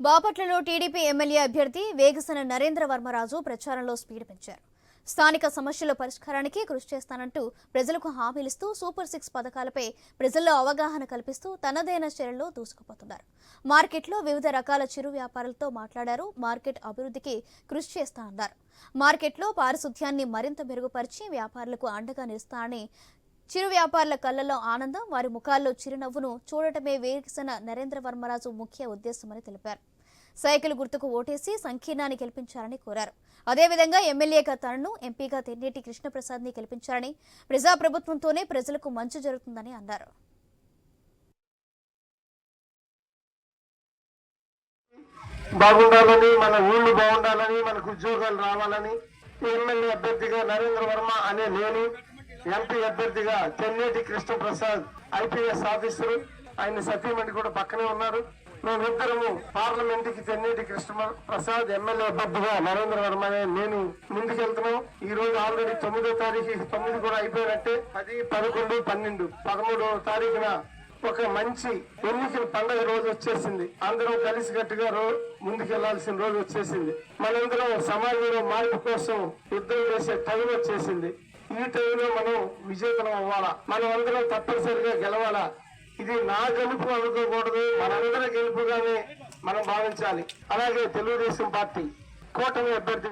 బాపట్లలో TDP MLA అభ్యర్థి వేగసన నరేంద్ర వర్మరాజు ప్రచారంలో స్పీడ్ పెంచారు. స్థానిక సమస్యల పరిష్కారానికి కృషి చేస్తానంటూ ప్రజలకు హామీలిస్తూ సూపర్ సిక్స్ పథకాలపై ప్రజల్లో అవగాహన కల్పిస్తూ తనదైన చర్యల్లో దూసుకుపోతున్నారు. మార్కెట్లో వివిధ రకాల చిరు వ్యాపారులతో మాట్లాడారు. మార్కెట్ అభివృద్ధికి కృషి చేస్తానన్నారు మార్కెట్లో పారిశుధ్యాన్ని మరింత మెరుగుపరిచి వ్యాపారులకు అండగా నిలుస్తానని చిరు వ్యాపారుల కళ్ళల్లో ఆనందం వారి ముఖాల్లో చిరునవ్వును చూడటమే వేగసన నరేంద్ర వర్మరాజు ముఖ్య ఉద్దేశమని తెలిపారు. సైకిల్ గుర్తుకు ఓటేసి సంకీర్ణాన్ని గెలిపించాలని కోరారు. అదేవిధంగా ఎమ్మెల్యేగా తనను ఎంపీగా తెన్నేటి కృష్ణప్రసాద్ని గెలిపించారని ప్రజాప్రభుత్వంతోనే ప్రజలకు మంచి జరుగుతుందని అన్నారు. బాగుండాలని మన ఊళ్ళు బాగుండాలని మనకు ఉద్యోగాలు రావాలని ఎమ్మెల్యే అభ్యర్థిగా నరేంద్ర వర్మ అనే నేను ఎంపీ అభ్యర్థిగా చెన్నేటి కృష్ణ ప్రసాద్ ఐపీఎస్ ఆఫీసర్. ఆయన సతీమణి కూడా పక్కనే ఉన్నారు. మేమిద్దరము పార్లమెంట్కి తెన్నేటి కృష్ణ ప్రసాద్ ఎమ్మెల్యే అభ్యర్థిగా నరేంద్ర వర్మ అనే నేను ముందుకెళ్తున్నాం. ఈ రోజు ఆల్రెడీ తొమ్మిదో తారీఖు తొమ్మిది కూడా అయిపోయినట్టే. పది పదకొండు పన్నెండు పదమూడవ తారీఖున ఒక మంచి ఎన్నికల పండుగ రోజు వచ్చేసింది. అందరం కలిసికట్టుగా రో ముందుకెళ్ళాల్సిన రోజు వచ్చేసింది. మనందరం సమాజంలో మార్పు కోసం యుద్ధం చేసే టైం వచ్చేసింది. ఈ టైంలో మనం విజేతలం అవ్వాలా? మనం అందరం తప్పనిసరిగా గెలవాలా? ఇది నా గెలుపు అనుకోకూడదు మనందరం గెలుపుగానే మనం భావించాలి. అలాగే తెలుగుదేశం పార్టీ కూటమి అభ్యర్థి